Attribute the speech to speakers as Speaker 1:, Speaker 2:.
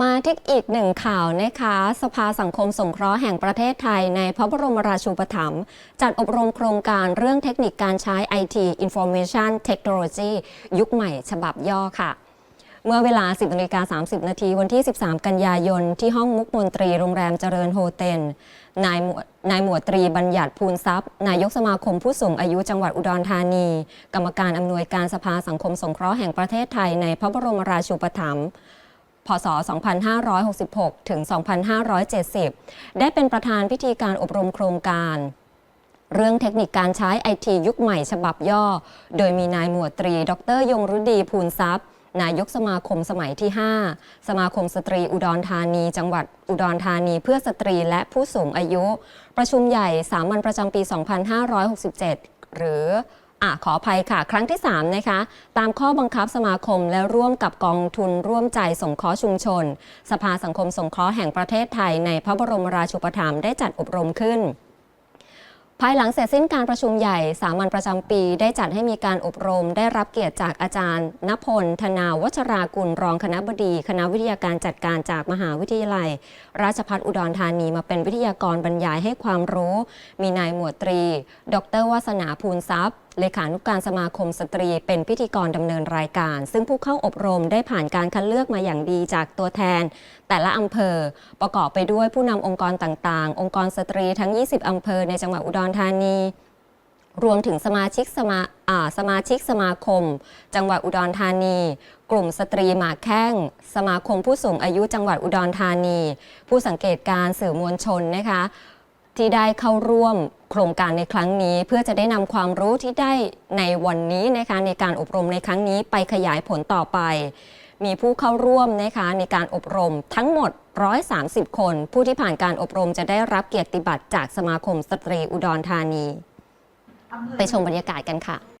Speaker 1: มาที่อีกหนึ่งข่าวนะคะ สภาสังคมสงเคราะห์แห่งประเทศไทยในพระบรมราชูปถัมภ์จัดอบรมโครงการเรื่องเทคนิคการใช้ IT Information Technology ยุคใหม่ฉบับย่อค่ะเมื่อเวลา 10นาฬิกา30 นาทีวันที่ 13 กันยายน ที่ห้องมุกมนตรีโรงแรมเจริญโฮเทลนายนายหมวดตรีบัญญัติภูลทรัพย์ นายกสมาคมผู้สูงอายุจังหวัดอุดรธานี กรรมการอำนวยการสภาสังคมสงเคราะห์แห่งประเทศไทยในพระบรมราชูปถัมภ์ พศ 2566 ถึง 2570 ได้เป็นประธานพิธีการอบรมโครงการ เรื่องเทคนิคการใช้ไอทียุคใหม่ฉบับย่อ โดยมีนายหมวดตรี ดรยงรุดีภูลทรัพย์นายกสมาคมสมัยที่ 5 สมาคมสตรีอุดรธานี จังหวัดอุดรธานีเพื่อสตรีและผู้สูงอายุ ประชุมใหญ่สามัญประจำปี 2567 หรือ อะขออภัยค่ะ ครั้งที่ 3 นะคะ ตามข้อบังคับสมาคมและร่วมกับกองทุนร่วมใจสงเคราะห์ชุมชน สภาสังคมสงเคราะห์แห่งประเทศไทยในพระบรมราชูปถัมภ์ได้จัดอบรมขึ้น ภายหลังเสร็จสิ้นการประชุมใหญ่สามัญประจำปี ได้จัดให้มีการอบรม ได้รับเกียรติจากอาจารย์ณพล ธนาวัชรากุลรองคณะบดี คณะวิทยาการจัดการจากมหาวิทยาลัย ราชภัฏอุดรธานีมาเป็นวิทยากรบรรยายให้ความรู้ มีนายหมวดตรี ดรวาสนาภูลทรัพย์ เลขานุการสมาคมสตรี เป็นพิธีกรดำเนินรายการ ซึ่งผู้เข้าอบรมได้ผ่านการคัดเลือกมาอย่างดีจากตัวแทน แต่ละอำเภอ ประกอบไปด้วยผู้นำองค์กรต่างๆ องค์กรสตรีทั้ง 20 อำเภอในจังหวัดอุดรธานีรวมถึงสมาชิกสมาาสมาชิกสมาคม จังหวัดอุดรธานี กลุ่มสตรีหมากแข้ง สมาคมผู้สูงอายุจังหวัดอุดรธานี ผู้สังเกตการณ์สื่อมวลชนนะคะ ที่ได้เข้าร่วมโครงการในครั้งนี้ เพื่อจะได้นำความรู้ที่ได้ในวันนี้นะคะในการอบรมในครั้งนี้ไปขยายผลต่อไป มีผู้เข้าร่วมนะคะในการอบรมทั้งหมด 130 คน ผู้ที่ผ่านการอบรมจะได้รับเกียรติบัตรจากสมาคมสตรีอุดรธานี ไปชมบรรยากาศกันค่ะ